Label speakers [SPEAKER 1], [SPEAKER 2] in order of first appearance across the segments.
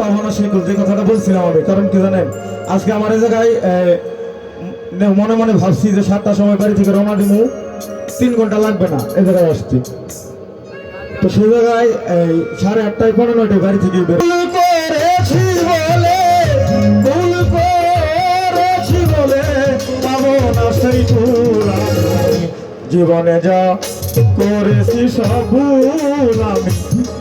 [SPEAKER 1] পাওনা শিকল যে কথাটা বলছিলাম আমি, কারণ কি জানেন, আজকে আমার এই জায়গায় মনে মনে ভাবছি যে সাতটার সময় বাড়ি থেকে রওনা দিমু তিন ঘণ্টা লাগবে না এই জায়গায় আসতে তো সেই জায়গায় এই সাড়ে আটটায় পনেরো নয়টায় বাড়ি থেকে। জীবনে যা করেছি সব আমি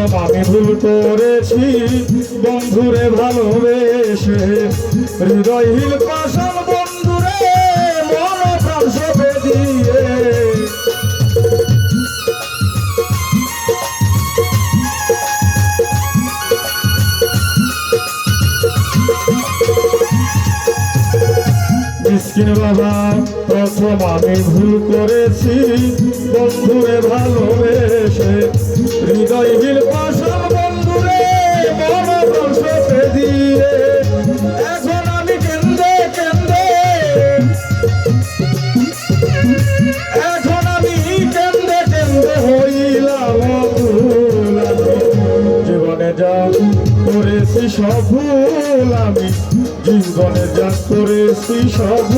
[SPEAKER 1] প্রথম আমি ভুল করেছি। বন্ধুরে ভালোবেসে হৃদয়হীন পাশাল বন্ধুরে মন প্রাণ সপে দিয়ে। বাবা আমি ভুল করেছি। বন্ধুরে ভালোবেসে হৃদয়হীন এখন আমি কেন্দে কেন্দে এখন আমি কেন্দে কেন্দে হইলাম জীবনে যা করেছি সব আমি, জীবনে যা করেছি সব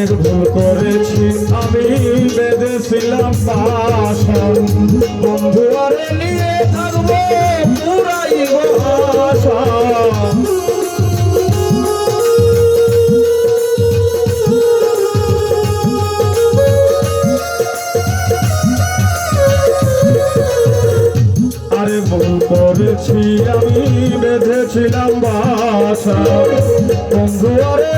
[SPEAKER 1] আরেক ভুল করেছি। আমি বেঁধেছিলাম বাসন। বন্ধু আরে নিয়ে থাকব করেছি, আমি বেঁধেছিলাম বাসা বন্ধু আরে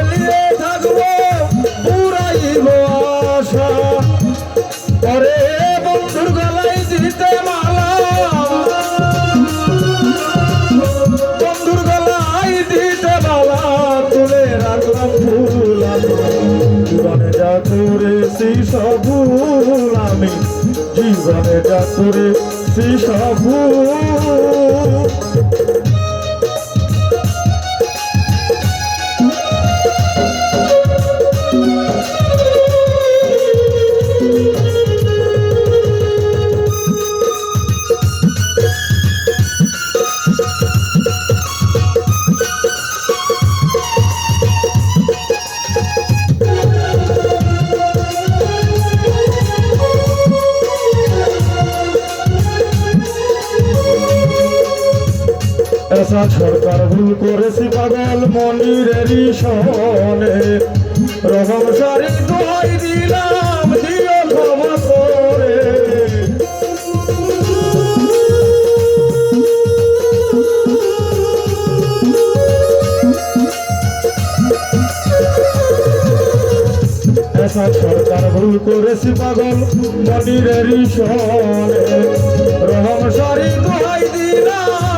[SPEAKER 1] করেছি আমি জীবনে যা করেছি সব এসা সরকার ভুল করেছি পাগল মনিরেরই সনে রকম সারি দোহাই দিলাম দিও ক্ষমা করে এসা সরকার ভুল করেছি পাগল মনিরেরই সনে রহম সারি দোহাই দিলাম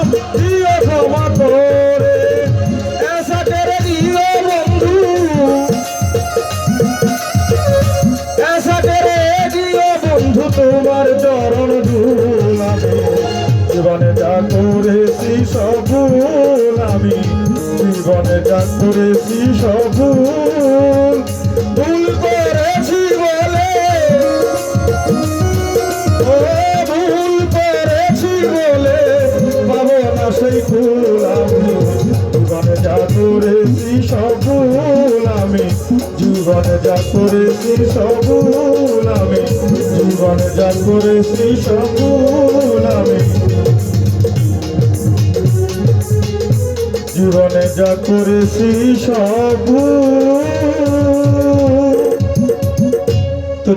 [SPEAKER 1] সবুল, আমি জীবনে যা করেছি সবুল। ভুল করেছি বলে ভুল করেছি বলে, পাবো না সেই ফুল আমি। জীবনে যা করেছি সবুল, আমি জীবনে যা করেছি সবুল, আমি জীবনে যা করেছি সবুল, আমি জীবনে যা করেছি সবুল